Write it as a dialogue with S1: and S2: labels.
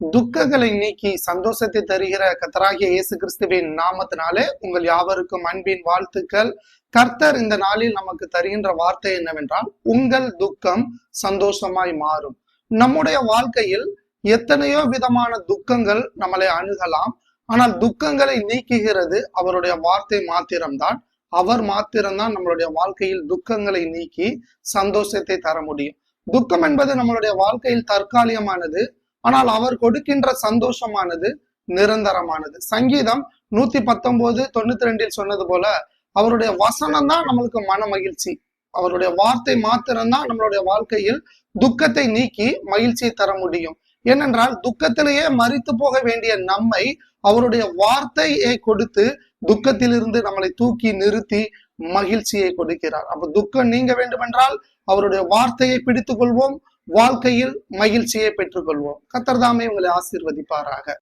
S1: துக்கங்களை நீக்கி சந்தோஷத்தை தருகிற கத்தராகிய இயேசு கிறிஸ்துவின் நாமத்தினாலே உங்கள் யாவருக்கும் அன்பின் வாழ்த்துக்கள். கர்த்தர் இந்த நாளில் நமக்கு தருகின்ற வார்த்தை என்னவென்றால் உங்கள் துக்கம் சந்தோஷமாய் மாறும். நம்முடைய வாழ்க்கையில் எத்தனையோ விதமான துக்கங்கள் நம்மளை அணுகலாம். ஆனால் துக்கங்களை நீக்குகிறது அவருடைய வார்த்தை மாத்திரம்தான். அவர் மாத்திரம்தான் நம்மளுடைய வாழ்க்கையில் துக்கங்களை நீக்கி சந்தோஷத்தை தர முடியும். துக்கம் என்பது நம்மளுடைய வாழ்க்கையில் தற்காலிகமானது. ஆனால் அவர் கொடுக்கின்ற சந்தோஷமானது நிரந்தரமானது. சங்கீதம் நூத்தி பத்தொன்பது தொண்ணூத்தி ரெண்டில் சொன்னது போல அவருடைய வசனம் தான் நம்மளுக்கு மன மகிழ்ச்சி அவருடைய வார்த்தை மாத்திரம்தான் நம்மளுடைய வாழ்க்கையில் துக்கத்தை நீக்கி மகிழ்ச்சியை தர முடியும். ஏனென்றால் துக்கத்திலேயே மறித்து போக வேண்டிய நம்மை அவருடைய வார்த்தையை கொடுத்து துக்கத்திலிருந்து நம்மளை தூக்கி நிறுத்தி மகிழ்ச்சியை கொடுக்கிறார். அப்ப துக்கம் நீங்க வேண்டுமென்றால் அவருடைய வார்த்தையை பிடித்துக் கொள்வோம் வாழ்க்கையில் மகிழ்ச்சியை பெற்றுக்கொள்வோம். கத்தர்தாமே உங்களை ஆசீர்வதிப்பாராக.